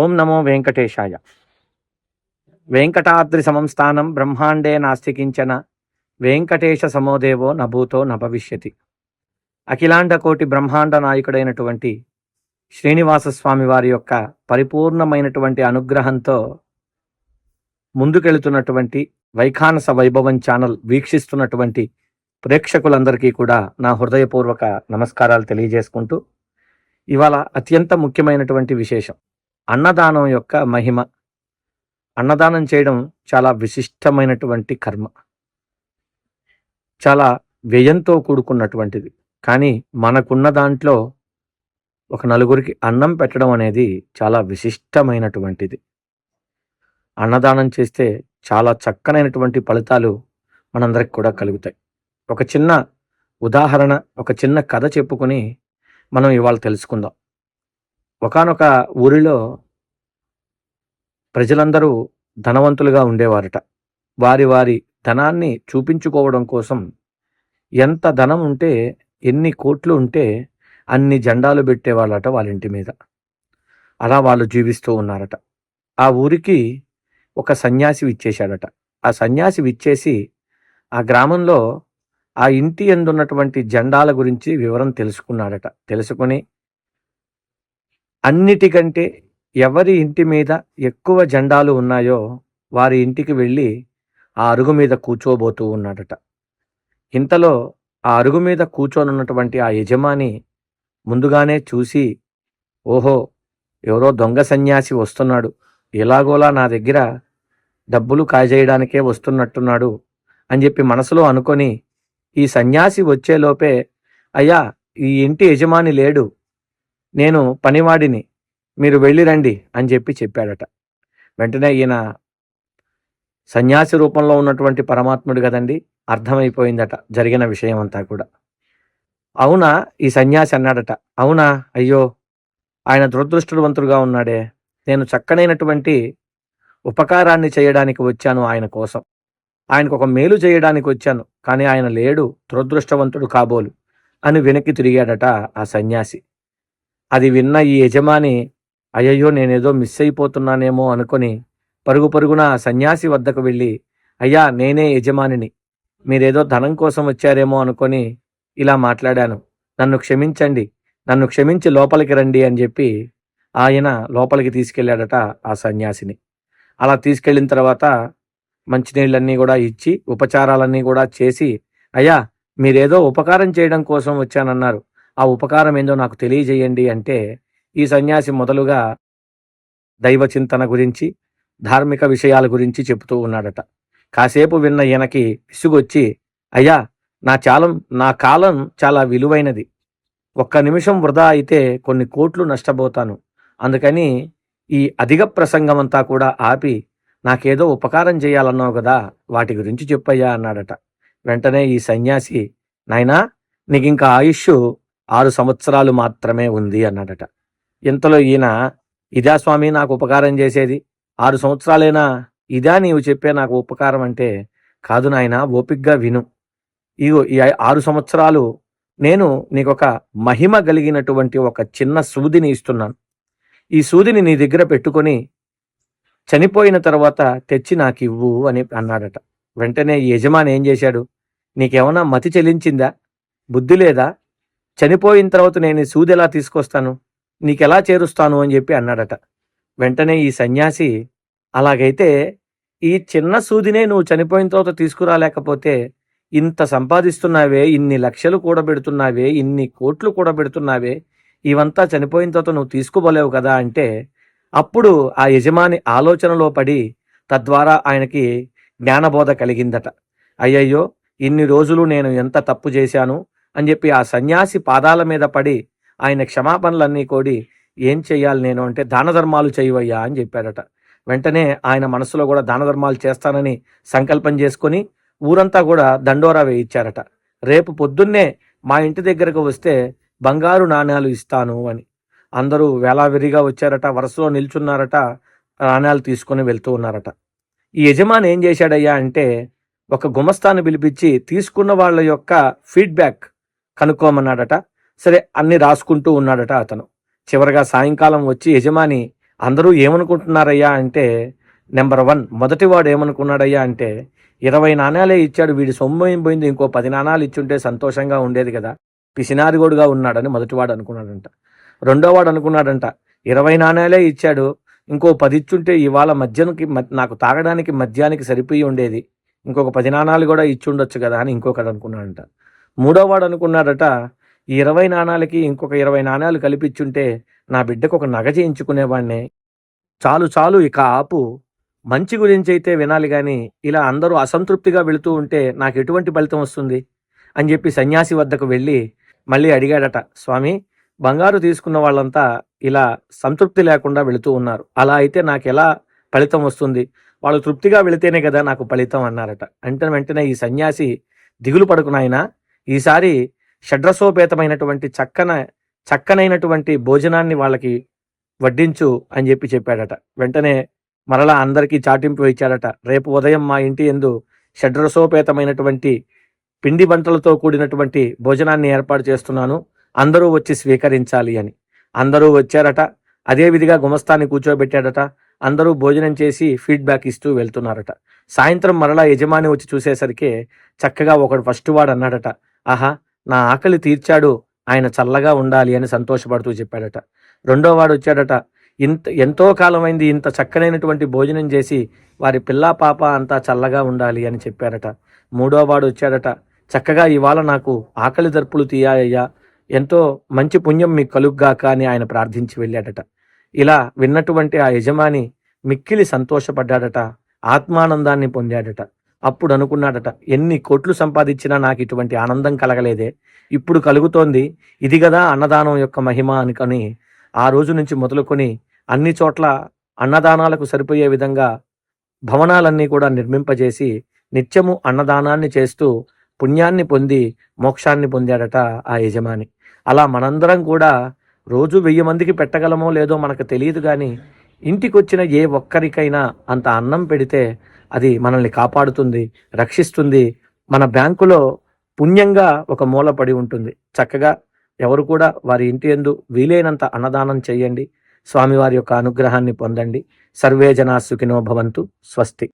ఓం నమో వెంకటేశాయ. వెంకటాద్రి సమం స్థానం బ్రహ్మాండే నాస్తి కించన వెంకటేశ సమోదేవో నభూతో నభవిష్యతి. అఖిలాండ కోటి బ్రహ్మాండ నాయకుడైనటువంటి శ్రీనివాస స్వామి వారి యొక్క పరిపూర్ణమైనటువంటి అనుగ్రహంతో ముందుకెళుతున్నటువంటి వైఖానస వైభవం ఛానల్ వీక్షిస్తున్నటువంటి ప్రేక్షకులందరికీ కూడా నా హృదయపూర్వక నమస్కారాలు తెలియజేసుకుంటూ ఇవాళ అత్యంత ముఖ్యమైనటువంటి విశేషం. అన్నదానం యొక్క మహిమ. అన్నదానం చేయడం చాలా విశిష్టమైనటువంటి కర్మ. చాలా వ్యయంతో కూడుకున్నటువంటిది. కానీ మనకున్న దాంట్లో ఒక నలుగురికి అన్నం పెట్టడం అనేది చాలా విశిష్టమైనటువంటిది. అన్నదానం చేస్తే చాలా చక్కనైనటువంటి ఫలితాలు మనందరికి కూడా కలుగుతాయి. ఒక చిన్న ఉదాహరణ ఒక చిన్న కథ చెప్పుకొని మనం ఇవాళ తెలుసుకుందాం. ఒకానొక ఊరిలో ప్రజలందరూ ధనవంతులుగా ఉండేవారట. వారి వారి ధనాన్ని చూపించుకోవడం కోసం ఎంత ధనం ఉంటే ఎన్ని కోట్లు ఉంటే అన్ని జెండాలు పెట్టేవాళ్ళట వాళ్ళ ఇంటి మీద. అలా వాళ్ళు జీవిస్తూ ఉన్నారట. ఆ ఊరికి ఒక సన్యాసి విచ్చేశాడట. ఆ సన్యాసి విచ్చేసి ఆ గ్రామంలో ఆ ఇంటి ఎందున్నటువంటి జెండాల గురించి వివరం తెలుసుకున్నాడట. తెలుసుకుని అన్నిటికంటే ఎవరి ఇంటి మీద ఎక్కువ జెండాలు ఉన్నాయో వారి ఇంటికి వెళ్ళి ఆ అరుగు మీద కూర్చోబోతూ ఉన్నాడట. ఇంతలో ఆ అరుగు మీద కూర్చోనున్నటువంటి ఆ యజమాని ముందుగానే చూసి ఓహో ఎవరో దొంగ సన్యాసి వస్తున్నాడు. ఎలాగోలా నా దగ్గర డబ్బులు కాజేయడానికే వస్తున్నట్టున్నాడు అని చెప్పి మనసులో అనుకొని ఈ సన్యాసి వచ్చేలోపే అయ్యా ఈ ఇంటి యజమాని లేడు. నేను పనివాడిని మీరు వెళ్ళి రండి అని చెప్పి చెప్పాడట. వెంటనే ఈయన సన్యాసి రూపంలో ఉన్నటువంటి పరమాత్ముడు కదండి అర్థమైపోయిందట జరిగిన విషయం అంతా కూడా. అవునా? ఈ సన్యాసి అన్నాడట. అవునా? అయ్యో! ఆయన దురదృష్టవంతుడుగా ఉన్నాడే. నేను చక్కనైనటువంటి ఉపకారాన్ని చేయడానికి వచ్చాను ఆయన కోసం. ఆయనకు ఒక మేలు చేయడానికి వచ్చాను కానీ ఆయన లేడు దురదృష్టవంతుడు కాబోలు అని వెనక్కి తిరిగాడట ఆ సన్యాసి. అది విన్న ఈ యజమాని అయ్యయ్యో నేనేదో మిస్ అయిపోతున్నానేమో అనుకొని పరుగు పరుగున సన్యాసి వద్దకు వెళ్ళి అయ్యా నేనే యజమానిని. మీరేదో ధనం కోసం వచ్చారేమో అనుకొని ఇలా మాట్లాడాను. నన్ను క్షమించండి. నన్ను క్షమించి లోపలికి రండి అని చెప్పి ఆయన లోపలికి తీసుకెళ్ళాడట ఆ సన్యాసిని. అలా తీసుకెళ్ళిన తర్వాత మంచినీళ్ళన్నీ కూడా ఇచ్చి ఉపచారాలన్నీ కూడా చేసి అయ్యా మీరేదో ఉపకారం చేయడం కోసం వచ్చానన్నారు. ఆ ఉపకారం ఏందో నాకు తెలియజేయండి అంటే ఈ సన్యాసి మొదలుగా దైవ చింతన గురించి ధార్మిక విషయాల గురించి చెబుతూ ఉన్నాడట. కాసేపు విన్న ఈయనకి విసుగొచ్చి అయ్యా నా చాలం నా కాలం చాలా విలువైనది. ఒక్క నిమిషం వృధా అయితే కొన్ని కోట్లు నష్టపోతాను. అందుకని ఈ అధిక ప్రసంగం అంతా కూడా ఆపి నాకేదో ఉపకారం చేయాలన్నావు కదా వాటి గురించి చెప్పయ్యా అన్నాడట. వెంటనే ఈ సన్యాసి నాయనా నీకు ఇంకా ఆయుష్ ఆరు సంవత్సరాలు మాత్రమే ఉంది అన్నాడట. ఇంతలో ఈయన ఇదా స్వామి నాకు ఉపకారం చేసేది. ఆరు సంవత్సరాలైనా ఇదా నీవు చెప్పే నాకు ఉపకారం అంటే కాదు నాయన ఓపిగ్గా విను. ఇగో ఈ ఆరు సంవత్సరాలు నేను నీకొక మహిమ కలిగినటువంటి ఒక చిన్న సూదిని ఇస్తున్నాను. ఈ సూదిని నీ దగ్గర పెట్టుకొని చనిపోయిన తర్వాత తెచ్చి నాకు ఇవ్వు అని అన్నాడట. వెంటనే ఈ యజమాని ఏం చేశాడు? నీకేమన్నా మతి చెల్లించిందా? బుద్ధి లేదా? చనిపోయిన తర్వాత నేను సూది ఎలా తీసుకొస్తాను? నీకెలా చేరుస్తాను? అని చెప్పి అన్నాడట. వెంటనే ఈ సన్యాసి అలాగైతే ఈ చిన్న సూదినే నువ్వు చనిపోయిన తర్వాత తీసుకురాలేకపోతే ఇంత సంపాదిస్తున్నావే ఇన్ని లక్షలు కూడబెడుతున్నావే ఇన్ని కోట్లు కూడబెడుతున్నావే ఇవంతా చనిపోయిన తర్వాత నువ్వు తీసుకోబోలేవు కదా? అంటే అప్పుడు ఆ యజమాని ఆలోచనలో పడి తద్వారా ఆయనకి జ్ఞానబోధ కలిగిందట. అయ్యయ్యో ఇన్ని రోజులు నేను ఎంత తప్పు చేశాను? అని చెప్పి ఆ సన్యాసి పాదాల మీద పడి ఆయన క్షమాపణలన్నీ కోడి ఏం చెయ్యాలి నేను? అంటే దాన ధర్మాలు చేయవయ్యా అని చెప్పాడట. వెంటనే ఆయన మనసులో కూడా దాన ధర్మాలు చేస్తానని సంకల్పం చేసుకొని ఊరంతా కూడా దండోరా వేయించారట రేపు పొద్దున్నే మా ఇంటి దగ్గరకు వస్తే బంగారు నాణ్యాలు ఇస్తాను అని. అందరూ వేలావిరిగా వచ్చారట వరుసలో నిల్చున్నారట నాణ్యాలు తీసుకొని వెళ్తూ ఉన్నారట. ఈ యజమాని ఏం చేశాడయ్యా అంటే ఒక గుమస్తాన్ని పిలిపించి తీసుకున్న వాళ్ళ యొక్క ఫీడ్బ్యాక్ కనుక్కోమన్నాడట. సరే అన్ని రాసుకుంటూ ఉన్నాడట అతను. చివరగా సాయంకాలం వచ్చి యజమాని అందరూ ఏమనుకుంటున్నారయ్యా? అంటే నెంబర్ వన్ మొదటివాడు ఏమనుకున్నాడయ్యా? అంటే ఇరవై నాణాలే ఇచ్చాడు వీడి సొమ్ము ఏం పోయింది? ఇంకో పది నాణాలు ఇచ్చుంటే సంతోషంగా ఉండేది కదా. పిసినారిగోడుగా ఉన్నాడని మొదటివాడు అనుకున్నాడంట. రెండోవాడు అనుకున్నాడంట ఇరవై నాణాలే ఇచ్చాడు ఇంకో పది ఇచ్చుంటే ఇవాళ మధ్యనకి నాకు తాగడానికి మద్యానికి సరిపోయి ఉండేది. ఇంకొక పది నాణాలు కూడా ఇచ్చుండొచ్చు కదా అని ఇంకొకడు అనుకున్నాడంట. మూడోవాడు అనుకున్నాడట ఈ ఇరవై నాణాలకి ఇంకొక ఇరవై నాణాలు కలిపిచ్చుంటే నా బిడ్డకు ఒక నగ చేయించుకునేవాడినే చాలు చాలు ఇక ఆపు. మంచి గురించి అయితే వినాలి కానీ ఇలా అందరూ అసంతృప్తిగా వెళుతూ ఉంటే నాకు ఎటువంటి ఫలితం వస్తుంది? అని చెప్పి సన్యాసి వద్దకు వెళ్ళి మళ్ళీ అడిగాడట స్వామి బంగారు తీసుకున్న వాళ్ళంతా ఇలా సంతృప్తి లేకుండా వెళుతూ ఉన్నారు. అలా అయితే నాకు ఎలా ఫలితం వస్తుంది? వాళ్ళు తృప్తిగా వెళితేనే కదా నాకు ఫలితం అన్నారట. అంటే వెంటనే ఈ సన్యాసి దిగులు పడుకున్నాయన ఈసారి షడ్రసోపేతమైనటువంటి చక్కన చక్కనైనటువంటి భోజనాన్ని వాళ్ళకి వడ్డించు అని చెప్పి చెప్పాడట. వెంటనే మరలా అందరికీ చాటింపు ఇచ్చాడట రేపు ఉదయం మా ఇంటి ఎందు షడ్రసోపేతమైనటువంటి పిండి వంటలతో కూడినటువంటి భోజనాన్ని ఏర్పాటు చేస్తున్నాను. అందరూ వచ్చి స్వీకరించాలి అని. అందరూ వచ్చారట. అదే విధిగా గుమస్తాన్ని కూర్చోబెట్టాడట. అందరూ భోజనం చేసి ఫీడ్బ్యాక్ ఇస్తూ వెళ్తున్నారట. సాయంత్రం మరలా యజమాని వచ్చి చూసేసరికి చక్కగా ఒకడు ఫస్ట్ వాడు అన్నాడట. ఆహా నా ఆకలి తీర్చాడు ఆయన చల్లగా ఉండాలి అని సంతోషపడుతూ చెప్పాడట. రెండోవాడు వచ్చాడట ఇంత ఎంతో కాలమైంది ఇంత చక్కనైనటువంటి భోజనం చేసి వారి పిల్లా పాప అంతా చల్లగా ఉండాలి అని చెప్పారట. మూడోవాడు వచ్చాడట చక్కగా ఇవాళ నాకు ఆకలి దర్పులు తీయాయ్యా ఎంతో మంచి పుణ్యం మీకు కలుగ్గాక అని ఆయన ప్రార్థించి వెళ్ళాడట. ఇలా విన్నటువంటి ఆ యజమాని మిక్కిలి సంతోషపడ్డాడట ఆత్మానందాన్ని పొందాడట. అప్పుడు అనుకున్నాడట ఎన్ని కోట్లు సంపాదించినా నాకు ఇటువంటి ఆనందం కలగలేదే. ఇప్పుడు కలుగుతోంది ఇది కదా అన్నదానం యొక్క మహిమ అనుకొని ఆ రోజు నుంచి మొదలుకొని అన్ని చోట్ల అన్నదానాలకు సరిపోయే విధంగా భవనాలన్నీ కూడా నిర్మింపజేసి నిత్యము అన్నదానాన్ని చేస్తూ పుణ్యాన్ని పొంది మోక్షాన్ని పొందాడట ఆ యజమాని. అలా మనందరం కూడా రోజు వెయ్యి మందికి పెట్టగలమో లేదో మనకు తెలియదు కానీ ఇంటికొచ్చిన ఏ ఒక్కరికైనా అంత అన్నం పెడితే అది మనల్ని కాపాడుతుంది రక్షిస్తుంది. మన బ్యాంకులో పుణ్యంగా ఒక మూలపడి ఉంటుంది. చక్కగా ఎవరు కూడా వారి ఇంటి ఎందు వీలైనంత అన్నదానం చేయండి. స్వామివారి యొక్క అనుగ్రహాన్ని పొందండి. సర్వే జనా సుఖినో భవంతు. స్వస్తి.